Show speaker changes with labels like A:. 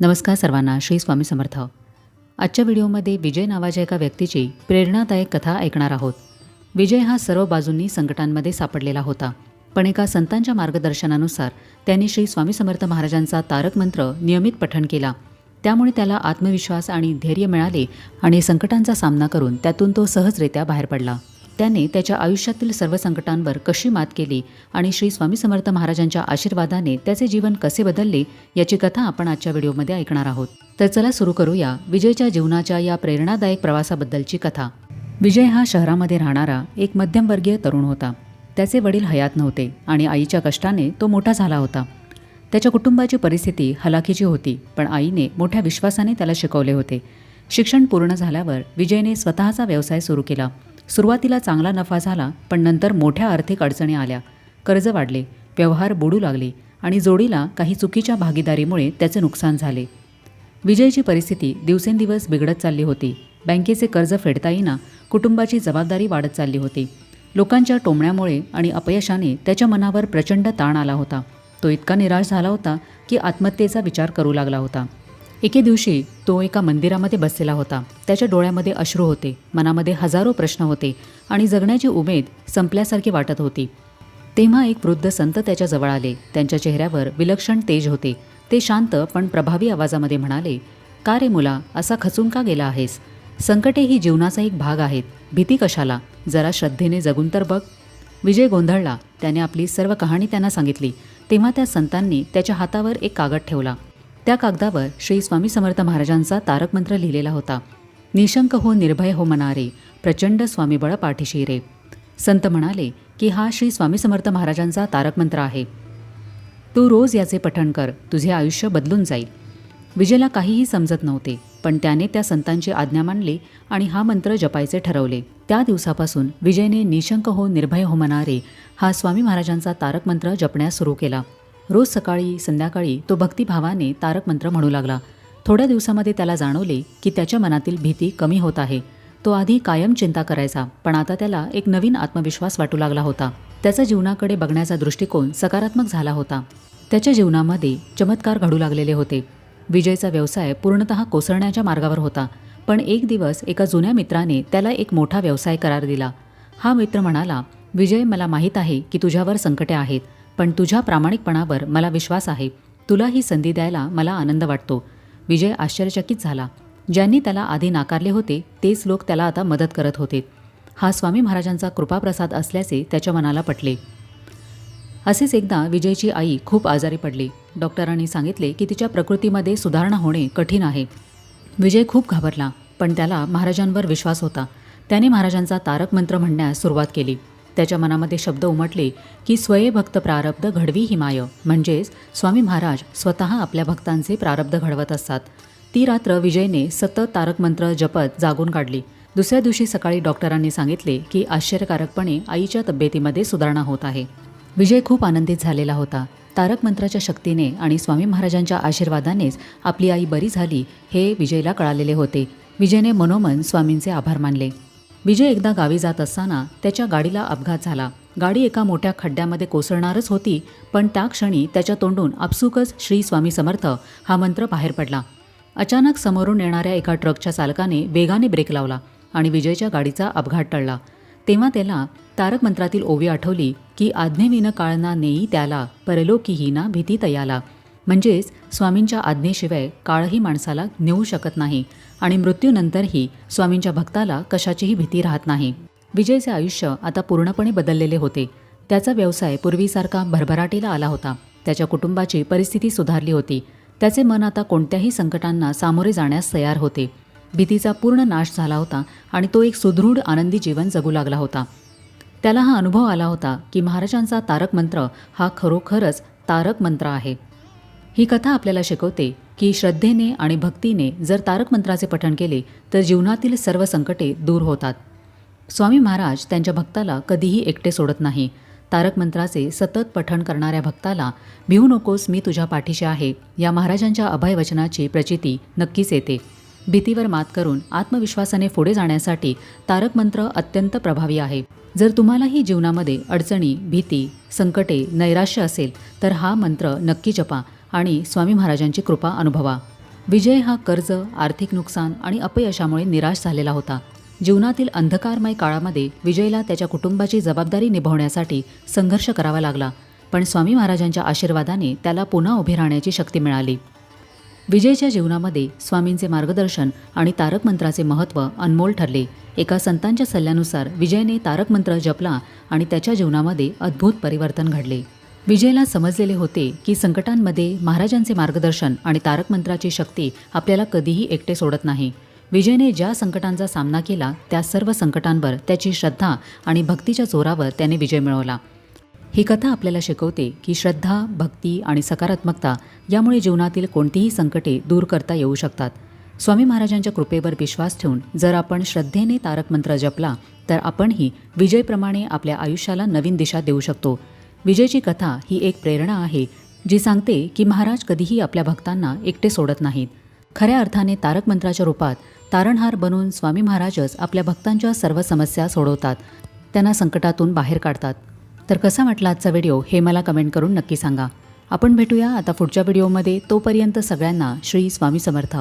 A: नमस्कार सर्वांना श्री स्वामी समर्थ. आजच्या व्हिडिओमध्ये विजय नावाच्या एका व्यक्तीची प्रेरणादायक कथा ऐकणार आहोत. विजय हा सर्व बाजूंनी संकटांमध्ये सापडलेला होता पण एका संतांच्या मार्गदर्शनानुसार त्यांनी श्री स्वामी समर्थ महाराजांचा तारक मंत्र नियमित पठण केला. त्यामुळे त्याला आत्मविश्वास आणि धैर्य मिळाले आणि संकटांचा सामना करून त्यातून तो सहजरित्या बाहेर पडला. त्याने त्याच्या आयुष्यातील सर्व संकटांवर कशी मात केली आणि श्री स्वामी समर्थ महाराजांच्या आशीर्वादाने त्याचे जीवन कसे बदलले याची कथा आपण आजच्या व्हिडिओमध्ये ऐकणार आहोत. तर चला सुरू करूया विजयच्या जीवनाच्या या प्रेरणादायक प्रवासाबद्दलची कथा. विजय हा शहरामध्ये राहणारा एक मध्यमवर्गीय तरुण होता. त्याचे वडील हयात नव्हते आणि आईच्या कष्टाने तो मोठा झाला होता. त्याच्या कुटुंबाची परिस्थिती हलाखीची होती पण आईने मोठ्या विश्वासाने त्याला शिकवले होते. शिक्षण पूर्ण झाल्यावर विजयने स्वतःचा व्यवसाय सुरू केला. सुरुवातीला चांगला नफा झाला पण नंतर मोठ्या आर्थिक अडचणी आल्या. कर्ज वाढले व्यवहार बुडू लागले आणि जोडीला काही चुकीच्या भागीदारीमुळे त्याचे नुकसान झाले. विजयची परिस्थिती दिवसेंदिवस बिघडत चालली होती. बँकेचे कर्ज फेडता येईना कुटुंबाची जबाबदारी वाढत चालली होती. लोकांच्या टोमण्यामुळे आणि अपयशाने त्याच्या मनावर प्रचंड ताण आला होता. तो इतका निराश झाला होता की आत्महत्येचा विचार करू लागला होता. एके दिवशी तो एका मंदिरामध्ये बसलेला होता. त्याच्या डोळ्यामध्ये अश्रू होते मनामध्ये हजारो प्रश्न होते आणि जगण्याची उमेद संपल्यासारखी वाटत होती. तेव्हा एक वृद्ध संत त्याच्याजवळ आले. त्यांच्या चेहऱ्यावर विलक्षण तेज होते. ते शांत पण प्रभावी आवाजामध्ये म्हणाले का रे मुला असा खचून का गेला आहेस? संकटे ही जीवनाचा एक भाग आहेत. भीती कशाला? जरा श्रद्धेने जगून तर बघ. विजय गोंधळला. त्याने आपली सर्व कहाणी त्यांना सांगितली. तेव्हा त्या संतांनी त्याच्या हातावर एक कागद ठेवला. त्या कागदावर श्री स्वामी समर्थ महाराजांचा तारकमंत्र लिहिलेला होता. निशंक हो निर्भय हो मनारे प्रचंड स्वामीबळ पाठीशी रे. संत म्हणाले की हा श्री स्वामी समर्थ महाराजांचा तारकमंत्र आहे. तू रोज याचे पठण कर तुझे आयुष्य बदलून जाईल. विजयला काहीही समजत नव्हते पण त्याने त्या संतांची आज्ञा मानली आणि हा मंत्र जपायचे ठरवले. त्या दिवसापासून विजयने निशंक हो निर्भय हो मनारे हा स्वामी महाराजांचा तारक मंत्र जपण्यास सुरू केला. रोज सकाळी संध्याकाळी तो भक्तिभावाने तारक मंत्र म्हणू लागला. थोड्या दिवसामध्ये त्याला जाणवले की त्याच्या मनातील भीती कमी होत आहे. तो आधी कायम चिंता करायचा पण आता त्याला एक नवीन आत्मविश्वास वाटू लागला होता. त्याचा जीवनाकडे बघण्याचा दृष्टिकोन सकारात्मक झाला होता. त्याच्या जीवनामध्ये चमत्कार घडू लागलेले होते. विजयचा व्यवसाय पूर्णतः कोसळण्याच्या मार्गावर होता पण एक दिवस एका जुन्या मित्राने त्याला एक मोठा व्यवसाय करार दिला. हा मित्र म्हणाला विजय मला माहीत आहे की तुझ्यावर संकटे आहेत. पण तुझ्या प्रामाणिकपणावर मला विश्वास आहे. तुला ही संधी द्यायला मला आनंद वाटतो. विजय आश्चर्यचकित झाला. ज्यांनी त्याला आधी नाकारले होते तेच लोक त्याला आता मदत करत होते. हा स्वामी महाराजांचा कृपाप्रसाद असल्याचे त्याच्या मनाला पटले. असेच एकदा विजयची आई खूप आजारी पडली. डॉक्टरांनी सांगितले की तिच्या प्रकृतीमध्ये सुधारणा होणे कठीण आहे. विजय खूप घाबरला पण त्याला महाराजांवर विश्वास होता. त्याने महाराजांचा तारक मंत्र म्हणण्यास सुरुवात केली. त्याच्या मनामध्ये शब्द उमटले की स्वये भक्त प्रारब्ध घडवी हिमाय म्हणजेच स्वामी महाराज स्वतः आपल्या भक्तांचे प्रारब्ध घडवत असतात. ती रात्र विजयने सतत तारकमंत्र जपत जागून काढली. दुसऱ्या दिवशी सकाळी डॉक्टरांनी सांगितले की आश्चर्यकारकपणे आईच्या तब्येतीमध्ये सुधारणा होत आहे. विजय खूप आनंदित झालेला होता. तारक मंत्राच्या शक्तीने आणि स्वामी महाराजांच्या आशीर्वादानेच आपली आई बरी झाली हे विजयला कळालेले होते. विजयने मनोमन स्वामींचे आभार मानले. विजय एकदा गावी जात असताना त्याच्या गाडीला अपघात झाला. गाडी एका मोठ्या खड्ड्यामध्ये कोसळणारच होती पण त्या क्षणी त्याच्या तोंडून आपसुकच श्री स्वामी समर्थ हा मंत्र बाहेर पडला. अचानक समोरून येणाऱ्या एका ट्रकच्या चालकाने वेगाने ब्रेक लावला आणि विजयच्या गाडीचा अपघात टळला. तेव्हा त्याला तारक मंत्रातील ओवी आठवली की आज्ञेविन काळना नेई त्याला परलोकीही ना भीती तयाला. म्हणजेच स्वामींच्या आज्ञेशिवाय काळही माणसाला नेऊ शकत नाही आणि मृत्यूनंतरही स्वामींच्या भक्ताला कशाचीही भीती राहत नाही. विजयचे आयुष्य आता पूर्णपणे बदललेले होते. त्याचा व्यवसाय पूर्वीसारखा भरभराटीला आला होता. त्याच्या कुटुंबाची परिस्थिती सुधारली होती. त्याचे मन आता कोणत्याही संकटांना सामोरे जाण्यास तयार होते. भीतीचा पूर्ण नाश झाला होता आणि तो एक सुदृढ आनंदी जीवन जगू लागला होता. त्याला हा अनुभव आला होता की महाराजांचा तारक मंत्र हा खरोखरच तारक मंत्र आहे. ही कथा आपल्याला शिकवते की श्रद्धेने आणि भक्तीने जर तारक मंत्राचे पठण केले तर जीवनातील सर्व संकटे दूर होतात. स्वामी महाराज त्यांच्या भक्ताला कधीही एकटे सोडत नाही. तारक मंत्राचे सतत पठण करणाऱ्या भक्ताला भिवू नकोस मी तुझ्या पाठीशी आहे. या महाराजांच्या अभयवचनाची प्रचिती नक्कीच येते. भीतीवर मात करून आत्मविश्वासाने पुढे जाण्यासाठी तारक मंत्र अत्यंत प्रभावी आहे. जर तुम्हालाही जीवनामध्ये अडचणी भीती संकटे नैराश्य असेल तर हा मंत्र नक्की जपा. आणि स्वामी महाराजांची कृपा अनुभवा. विजय हा कर्ज आर्थिक नुकसान आणि अपयशामुळे निराश झालेला होता. जीवनातील अंधकारमय काळामध्ये विजयला त्याच्या कुटुंबाची जबाबदारी निभावण्यासाठी संघर्ष करावा लागला पण स्वामी महाराजांच्या आशीर्वादाने त्याला पुन्हा उभे राहण्याची शक्ती मिळाली. विजयच्या जीवनामध्ये स्वामींचे मार्गदर्शन आणि तारक मंत्राचे महत्त्व अनमोल ठरले. एका संतांच्या सल्ल्यानुसार विजयने तारक मंत्र जपला आणि त्याच्या जीवनामध्ये अद्भुत परिवर्तन घडले. विजयला समजलेले होते की संकटांमध्ये महाराजांचे मार्गदर्शन आणि तारक मंत्राची शक्ती आपल्याला कधीही एकटे सोडत नाही. विजयने ज्या संकटांचा सामना केला त्या सर्व संकटांवर त्याची श्रद्धा आणि भक्तीच्या जोरावर त्याने विजय मिळवला. ही कथा आपल्याला शिकवते की श्रद्धा भक्ती आणि सकारात्मकता यामुळे जीवनातील कोणतीही संकटे दूर करता येऊ शकतात. स्वामी महाराजांच्या कृपेवर विश्वास ठेवून जर आपण श्रद्धेने तारक मंत्र जपला तर आपणही विजयप्रमाणे आपल्या आयुष्याला नवीन दिशा देऊ शकतो. विजयची कथा ही एक प्रेरणा आहे जी सांगते की महाराज कधीही आपल्या भक्तांना एकटे सोडत नाहीत. खऱ्या अर्थाने तारक मंत्राच्या रूपात तारणहार बनून स्वामी महाराजच आपल्या भक्तांच्या सर्व समस्या सोडवतात त्यांना संकटातून बाहेर काढतात. तर कसा वाटला आजचा व्हिडिओ हे मला कमेंट करून नक्की सांगा. आपण भेटूया आता पुढच्या व्हिडिओमध्ये तोपर्यंत सगळ्यांना श्री स्वामी समर्थ.